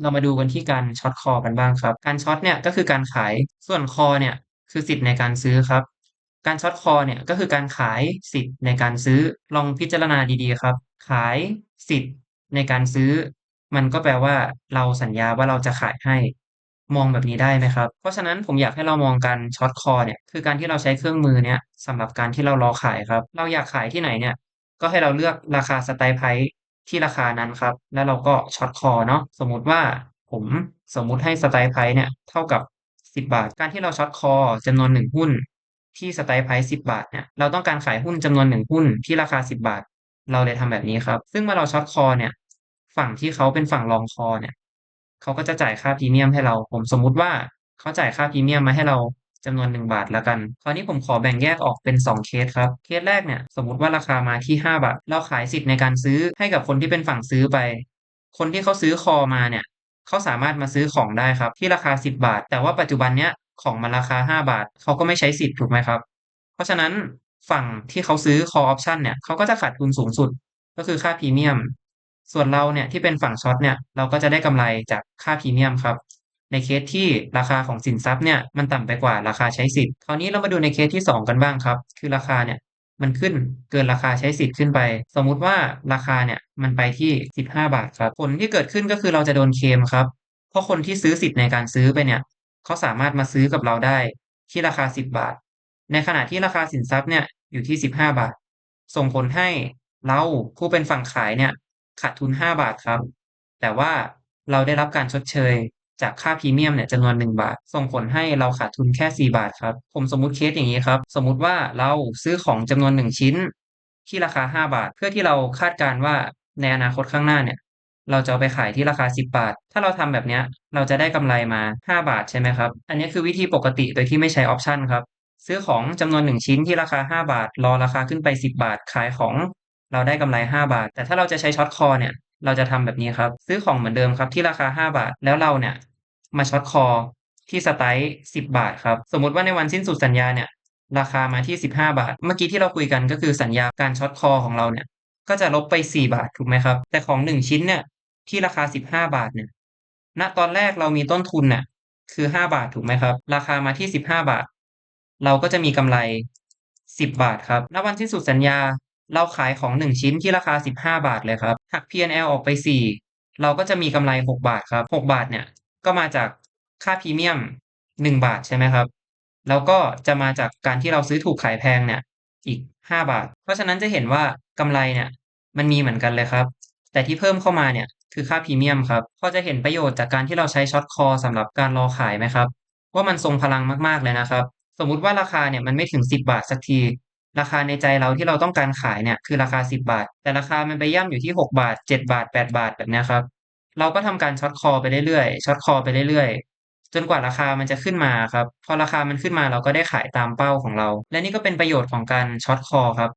เรามาดูกันที่การช็อตคอกันบ้างครับ การช็อตเนี่ยก็คือการขาย ส่วนคอเนี่ยคือสิทธิ์ในการซื้อครับ การช็อตคอเนี่ยก็คือการขายสิทธิ์ในการซื้อ ลองพิจารณาดีๆครับ ขายสิทธิ์ในการซื้อ มันก็แปลว่าเราสัญญาว่าเราจะขายให้ มองแบบนี้ได้ไหมครับ เพราะฉะนั้นผมอยากให้เรามองการช็อตคอเนี่ยคือการที่เราใช้เครื่องมือเนี้ยสำหรับการที่เรารอขายครับ เราอยากขายที่ไหนเนี่ยก็ให้เราเลือกราคาสไตล์ไพร์ ที่ราคานั้นครับ แล้วเราก็ช็อตคอเนาะสมมุติว่าผมสมมุติให้สไตล์ไพรเนี่ยเท่ากับ 10 บาท การที่เราช็อตคอจำนวน 1 หุ้น ที่สไตล์ไพรซ์10บาทเนี่ยเราต้องการขายหุ้นจำนวน 1 หุ้นที่ราคา 10 บาท เราเลยทำแบบนี้ครับ ซึ่งเมื่อเราช็อตคอเนี่ยฝั่งที่เขาเป็นฝั่งลองคอเนี่ยเขาก็จะจ่ายค่าพรีเมียมให้เรา ผมสมมุติว่าเขาจ่ายค่าพรีเมียมมาให้เรา จำนวน 1 บาทแล้วกัน คราวนี้ผมขอแบ่งแยกออกเป็น 2 เคสครับ เคสแรกเนี่ยสมมติว่าราคามาที่ 5 บาท เราขายสิทธิ์ในการซื้อให้กับคนที่เป็นฝั่งซื้อไป คนที่เขาซื้อคอมาเนี่ยเขาสามารถมาซื้อของได้ครับ ที่ราคา 10 บาท แต่ว่าปัจจุบันเนี้ยของมันราคา 5 บาทเขาก็ไม่ใช้สิทธิ์ถูกไหมครับ เพราะฉะนั้นฝั่งที่เขาซื้อ call option เนี่ยเขาก็จะขาดทุนสูงสุดก็คือค่าพรีเมียม ส่วนเราเนี่ยที่เป็นฝั่งช็อตเนี่ยเราก็จะได้กำไรจากค่าพรีเมียมครับ ในเคสที่ราคาของสินทรัพย์เนี่ยมันต่ำไปกว่าราคาใช้สิทธิ์ คราวนี้เรามาดูในเคสที่ 2 กันบ้างครับ คือราคาเนี่ยมันขึ้นเกินราคาใช้สิทธิ์ขึ้นไป สมมุติว่าราคาเนี่ยมันไปที่ 15 บาทครับ ผลที่เกิดขึ้นก็คือเราจะโดนเคมครับ เพราะคนที่ซื้อสิทธิ์ในการซื้อไปเนี่ยเขาสามารถมาซื้อกับเราได้ที่ราคา 10 บาท ในขณะที่ราคาสินทรัพย์เนี่ยอยู่ที่ 15 บาท ส่งผลให้เราผู้เป็นฝั่งขายเนี่ยขาดทุน 5 บาทครับ แต่ว่าเราได้รับการชดเชย จากค่าพรีเมียมเนี่ยจำนวน 1 บาท ส่งผลให้เราขาดทุนแค่ 4 บาทครับ ผมสมมุติเคสอย่างนี้ครับ สมมุติว่าเราซื้อของจำนวน 1 ชิ้น ที่ราคา 5 บาท เพื่อที่เราคาดการณ์ว่าในอนาคตข้างหน้าเนี่ยเราจะเอาไปขายที่ราคา 10 บาท ถ้าเราทำแบบเนี้ยเราจะได้กำไรมา 5 บาทใช่ไหมครับ อันนี้คือวิธีปกติโดยที่ไม่ใช้ออปชันครับ ซื้อของจำนวน 1 ชิ้นที่ราคา 5 บาท รอราคาขึ้นไป 10 บาท ขายของ เราได้กำไร 5 บาท แต่ถ้าเราจะใช้ช็อตคอเนี่ย เราจะทำแบบนี้ครับ ซื้อของเหมือนเดิมครับที่ราคา 5 บาท แล้วเราเนี่ย มาช็อตคอที่สไตล์10บบาทครับ สมมติว่าในวันสิ้นสุดสัญญาเนี่ย ราคามาที่15บห้าบาท เมื่อกี้ที่เราคุยกันก็คือสัญญาการช็อตคอของเราเนี่ย ก็จะลบไป4บาทถูกไหมครับ แต่ของ1ชิ้นเนี่ยที่ราคา15บห้าบาทเนี่ยณตอนแรกเรามีต้นทุนน่ะคือ5บาทถูกไหมครับ ราคามาที่15บห้าบาท เราก็จะมีกำไร10บบาทครับณวันสิ้นสุดสัญญาเราขายของ1ชิ้นที่ราคา15บห้าบาทเลยครับหัก P&L ออกไป4เราก็จะมีกำไร6บาทครับ6บาทเนี่ย ก็มาจากค่าพรีเมียม1บาทใช่ไหมครับ แล้วก็จะมาจากการที่เราซื้อถูกขายแพงเนี่ยอีก5บาท เพราะฉะนั้นจะเห็นว่ากำไรเนี่ยมันมีเหมือนกันเลยครับ แต่ที่เพิ่มเข้ามาเนี่ยคือค่าพรีเมียมครับพอจะเห็นประโยชน์จากการที่เราใช้ช็อตคอสำหรับการรอขายไหมครับ ว่ามันทรงพลังมากๆเลยนะครับ สมมุติว่าราคาเนี่ยมันไม่ถึง 10 บาทสักที ราคาในใจเราที่เราต้องการขายเนี่ยคือราคา 10 บาท แต่ราคามันไปย่ำอยู่ที่ 6 บาท 7 บาท 8 บาทแบบนี้ครับ เราก็ทำการช็อตคอไปเรื่อยๆช็อตคอไปเรื่อยๆ จนกว่าราคามันจะขึ้นมาครับ พอราคามันขึ้นมาเราก็ได้ขายตามเป้าของเรา และนี่ก็เป็นประโยชน์ของการช็อตคอครับ